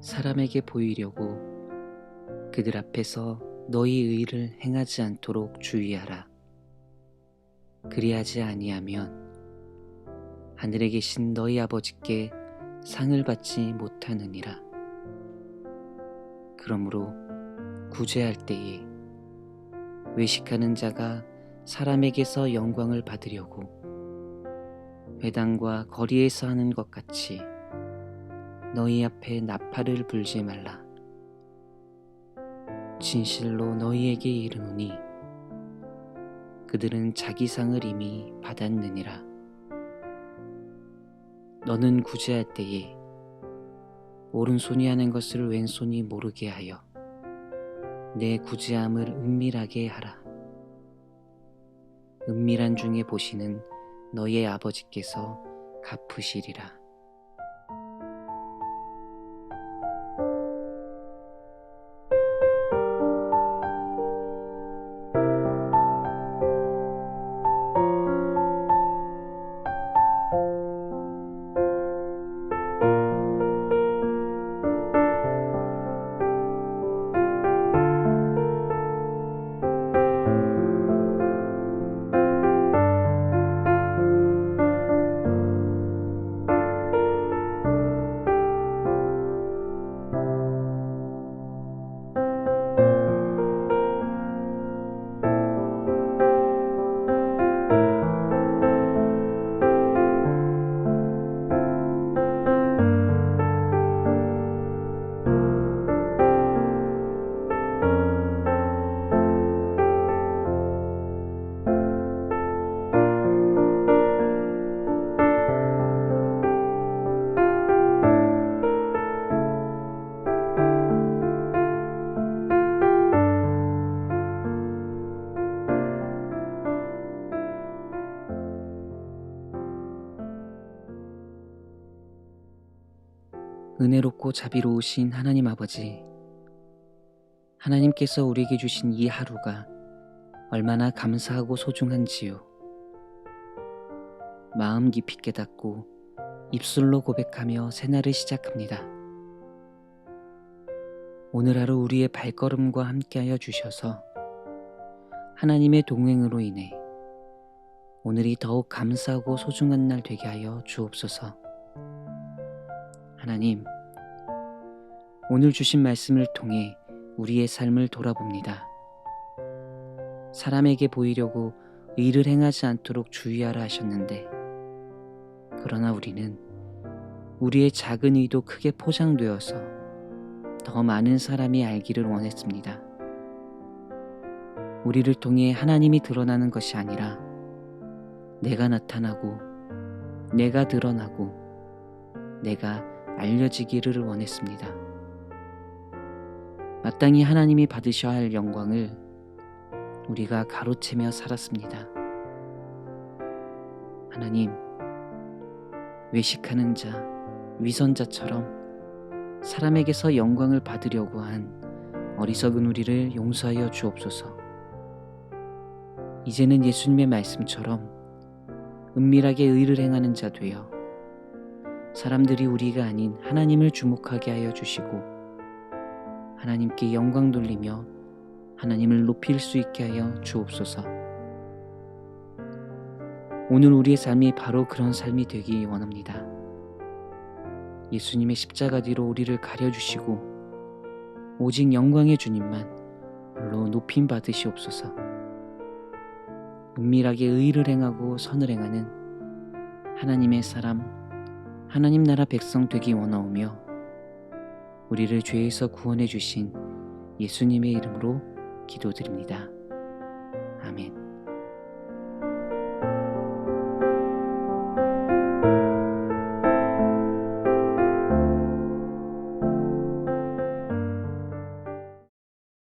사람에게 보이려고 그들 앞에서 너희 의를 행하지 않도록 주의하라. 그리하지 아니하면 하늘에 계신 너희 아버지께 상을 받지 못하느니라. 그러므로 구제할 때에 외식하는 자가 사람에게서 영광을 받으려고 회당과 거리에서 하는 것 같이 너희 앞에 나팔을 불지 말라. 진실로 너희에게 이르노니 그들은 자기 상을 이미 받았느니라. 너는 구제할 때에 오른손이 하는 것을 왼손이 모르게 하여 내 구제함을 은밀하게 하라. 은밀한 중에 보시는 너희의 아버지께서 갚으시리라. 은혜롭고 자비로우신 하나님 아버지, 하나님께서 우리에게 주신 이 하루가 얼마나 감사하고 소중한지요. 마음 깊이 깨닫고 입술로 고백하며 새날을 시작합니다. 오늘 하루 우리의 발걸음과 함께하여 주셔서 하나님의 동행으로 인해 오늘이 더욱 감사하고 소중한 날 되게 하여 주옵소서. 하나님, 오늘 주신 말씀을 통해 우리의 삶을 돌아봅니다. 사람에게 보이려고 의를 행하지 않도록 주의하라 하셨는데, 그러나 우리는 우리의 작은 의도 크게 포장되어서 더 많은 사람이 알기를 원했습니다. 우리를 통해 하나님이 드러나는 것이 아니라 내가 나타나고 내가 드러나고 내가 알려지기를 원했습니다. 마땅히 하나님이 받으셔야 할 영광을 우리가 가로채며 살았습니다. 하나님, 외식하는 자, 위선자처럼 사람에게서 영광을 받으려고 한 어리석은 우리를 용서하여 주옵소서. 이제는 예수님의 말씀처럼 은밀하게 의를 행하는 자 되어 사람들이 우리가 아닌 하나님을 주목하게 하여 주시고 하나님께 영광 돌리며 하나님을 높일 수 있게 하여 주옵소서. 오늘 우리의 삶이 바로 그런 삶이 되기 원합니다. 예수님의 십자가 뒤로 우리를 가려주시고 오직 영광의 주님만 홀로 높임 받으시옵소서. 은밀하게 의를 행하고 선을 행하는 하나님의 사람, 하나님 나라 백성 되기 원하오며 우리를 죄에서 구원해 주신 예수님의 이름으로 기도드립니다.